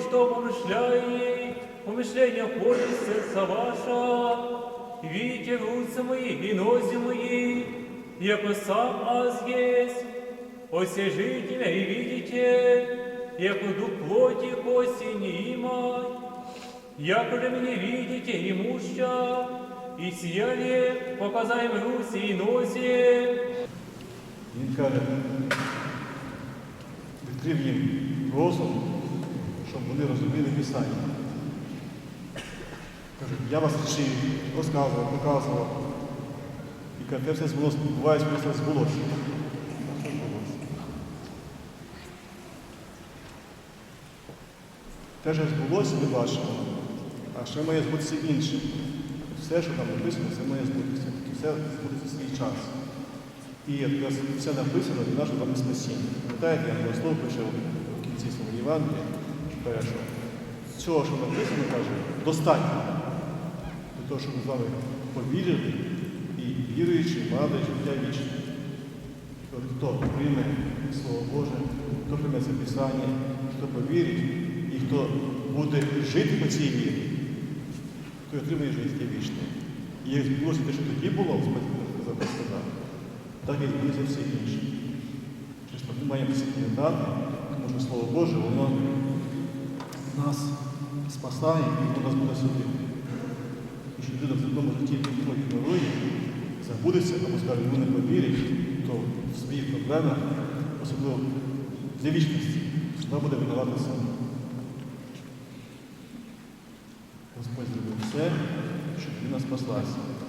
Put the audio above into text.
что помышляет, помышления входит в сердца ваша. Видите руцы мои и нози мои, яко сам аз есть. Осяжите меня и видите, яко дух плоти кости не имать. Яко же меня видите и муща, и сияние показаем руці и нозе, Він каже, відкрив їм розум, щоб вони розуміли Писання. Я вас вчив, розказував, показував. І те все збулося, буває, просто збулося. Те, що збулося, ми бачимо, а ще має збутися інше. Все, що там написано, це має збутися. Все збудеться свій час. І все написано для нашого спасіння. Пам'ятаєте, я Богослов пише в кінці свого Євангелія, каже, цього, що написано, каже, достатньо для того, щоб ми з вами повірили і віруючи, мали життя вічне. Хто прийме Слово Боже, хто прийме це Писання, хто повірить і хто буде жити по цій вірі, той отримає життя вічне. І як збулося те, що тоді було, Господь сказав, так і інші. Через то ми маємо всі пам'ятати, тому що Слово Боже, воно нас спасає і воно нас буде судити. І що людина в земному житті трохи милує, забудеться або скаже, ну не повірить, то в своїх проблемах, особливо для вічності, вона буде винувати сама. Господь зробив все, щоб людина спаслася.